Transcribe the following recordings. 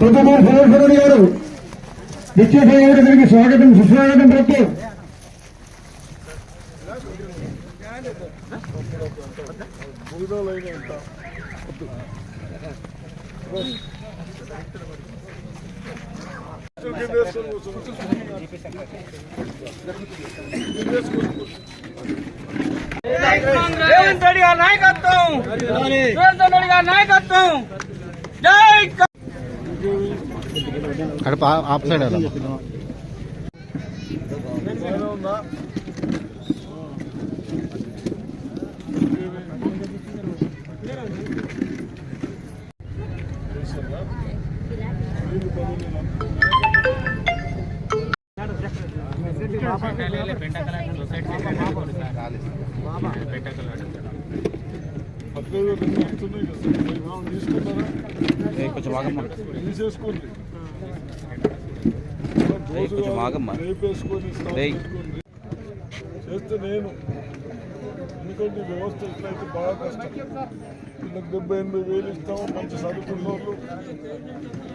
పొద్దుమూరు సురేశ్వరుడు గారు నిత్యసేవకుడికి స్వాగతం సుస్వాగతం ప్రతి రేవంత్ రెడ్డి గారి నాయకత్వం. రేవంత్ రెడ్డి గారి నాయకత్వం. జై క- కడప ఆఫ్ సైడ్ అలా. కొంచెం ఆగమ్మా. తీసేసుకోండి. కొంచెం ఆగమ్మా. చేస్తే నేను. ఎందుకంటే వ్యవస్థ ఎట్లయితే బాగా కష్టం. వీళ్ళకి డెబ్బై ఎనభై వేలు ఇస్తాము. మంచి చదువుకున్న వాళ్ళు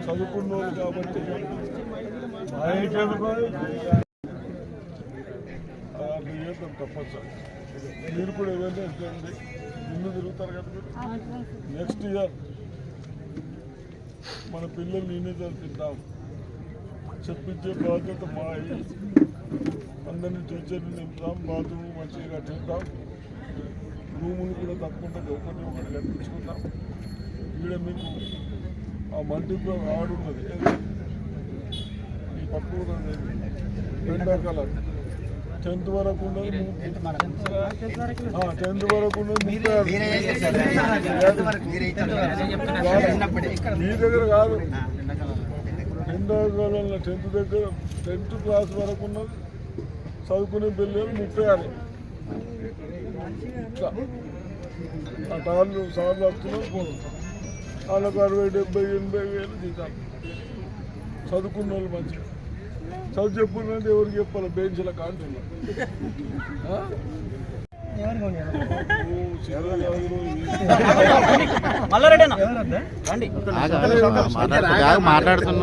చదువుకున్న వాళ్ళు కాబట్టి అది చేద్దాం తప్పనిసరి. మీరు కూడా ఏదైనా చేయండి. ముందు తిరుగుతారు కదా నెక్స్ట్ ఇయర్. మన పిల్లలు నేనే చదివిద్దాం చెప్పించే బాధ్యత మా అందరినీ టీచర్ని నింపుతాం బాత్రూమ్ మంచిగా కట్టిద్దాం రూములు కూడా తప్పకుండా ఒకటి ఒకటి కట్టించుకుంటాం. ఈడ మీకు ఆ మల్టీప్లో ఆడున్నది ఈ పక్క ఉన్నది ఎండాకాలం టెన్త్ వరకు టెన్త్ వరకు. మీ దగ్గర కాదు. ఎండాకాలంలో టెన్త్ దగ్గర టెన్త్ క్లాస్ వరకు ఉన్నది. చదువుకునే పిల్లలు ముప్పై ఆరు. ఆ టాళ్ళు సార్లు వస్తున్నారు పోతున్నారు వాళ్ళకు అరవై డెబ్బై ఎనభై వేలు జీతాలు చదువుకున్న వాళ్ళు మంచిగా. చదువు చెప్పుకున్నది ఎవరికి చెప్పాలి బెంచ్ల కాంటున్నారు మాట్లాడుతున్నాం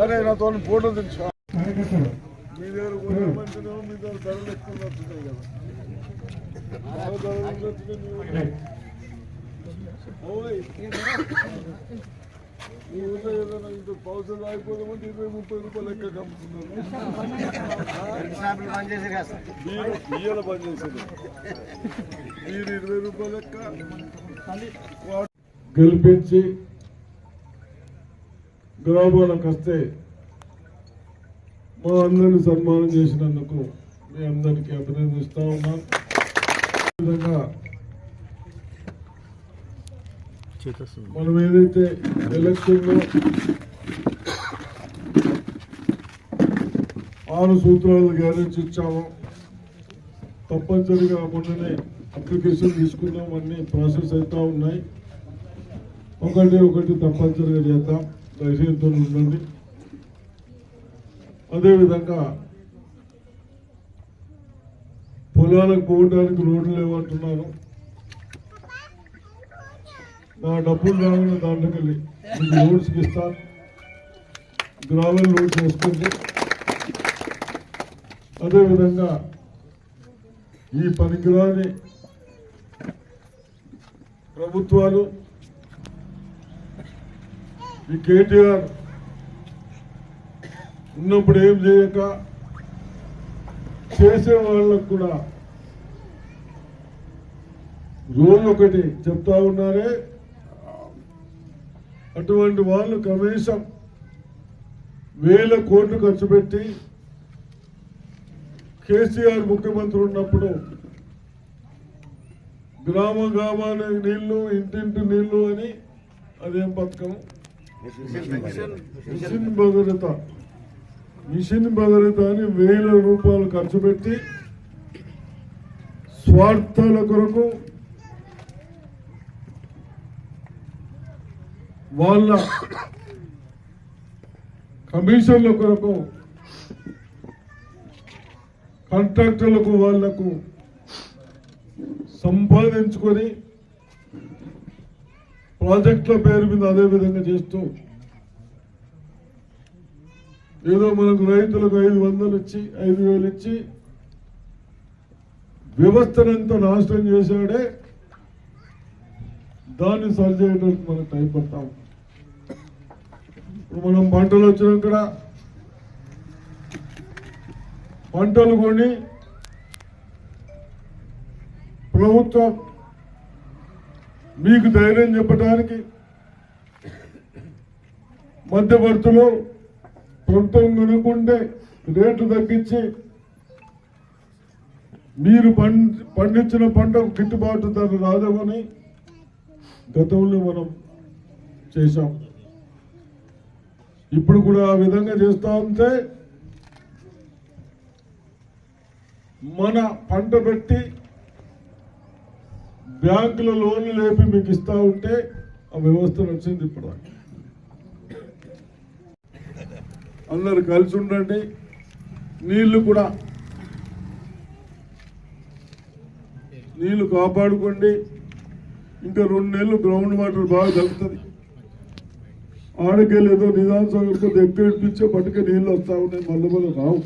అరే నాతో ఫోటో తెచ్చు కార్యకర్తలు మీ దగ్గర కొనే మంచిదేమో మీ దగ్గర ధరలు ఎక్కువ నచ్చుతాయి కదా. ఈ ఊళ్ళో ఏదైనా ఇంత పౌసలు ఆగిపోదామంటే ఇరవై ముప్పై రూపాయలు లెక్క అమ్ముతున్నారు బియ్యాల పని చేసేది మీరు ఇరవై రూపాయలు లెక్క గెలిపించి గ్రామాలకు వస్తే మా అందరిని సన్మానం చేసినందుకు మీ అందరికీ అభినందిస్తూ ఉన్నాం. విధంగా మనం ఏదైతే ఎలక్షన్లో ఆరు సూత్రాలు గ్యారెంటీ ఇచ్చామో తప్పనిసరిగా మొన్ననే అప్లికేషన్ తీసుకున్నాం అన్ని ప్రాసెస్ అవుతా ఉన్నాయి. ఒకటి ఒకటి తప్పనిసరిగా చేద్దాం. దయచేసితో ఉండండి. అదేవిధంగా పొలాలకు పోవడానికి రోడ్లు లేవంటున్నారు. నా డబ్బులు రాగానే దాంట్లోకి వెళ్ళి మీకు రోడ్స్కి ఇస్తాను గ్రావెల్ రోడ్స్ వేసుకోండి అదేవిధంగా ఈ పనికిరాని ప్రభుత్వాలు ఈ కేటీఆర్ ఉన్నప్పుడు ఏం చేయక చేసే వాళ్ళకు కూడా రోజు ఒకటి చెప్తా ఉన్నారే. అటువంటి వాళ్ళు కనీసం వేల కోట్లు ఖర్చు పెట్టి కేసీఆర్ ముఖ్యమంత్రి ఉన్నప్పుడు గ్రామ గ్రామానికి నీళ్ళు ఇంటింటి నీళ్ళు అని అదేం పథకం భద్రత. మిషన్ భగీరథ అని వేల రూపాయలు ఖర్చు పెట్టి స్వార్థాల కొరకు వాళ్ళ కమిషన్ల కొరకు కాంట్రాక్టర్లకు వాళ్ళకు సంపాదించుకొని ప్రాజెక్టుల పేరు మీద అదే విధంగా చేస్తూ ఏదో మనకు రైతులకు ఐదు వందలు ఇచ్చి ఐదు వేలు ఇచ్చి వ్యవస్థనంతా నాశనం చేశాడే దాన్ని సరిచేయడానికి మనం మనకు టైం పడతాం ఇప్పుడు మనం పంటలు వచ్చినాక పంటలు కొని ప్రభుత్వం మీకు ధైర్యం చెప్పడానికి మధ్యవర్తులు ప్రభుత్వం కొనుక్కుంటే రేటు తగ్గించి మీరు పండించిన పంటకు గిట్టుబాటు ధర రాదమని గతంలో మనం చేశాం. ఇప్పుడు కూడా ఆ విధంగా చేస్తా ఉంటే మన పంట పెట్టి బ్యాంకుల లోన్లు లేపి మీకు ఇస్తూ ఉంటే ఆ వ్యవస్థ నచ్చింది ఇప్పుడు అందరు కలిసి ఉండండి. నీళ్ళు కూడా నీళ్ళు కాపాడుకోండి. ఇంకా రెండు నెలలు గ్రౌండ్ వాటర్ బాగా తగ్గుతుంది. ఆడకెళ్ళి ఏదో నిదాన సాగర్ ఎక్కిడిపించే పట్టుకే నీళ్ళు వస్తా ఉన్నాయి. మళ్ళీ మళ్ళీ రావు.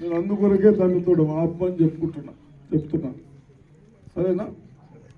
నేను అందుకొరకే దానితో ఆపమని చెప్పుకుంటున్నా. చెప్తున్నాను సరేనా?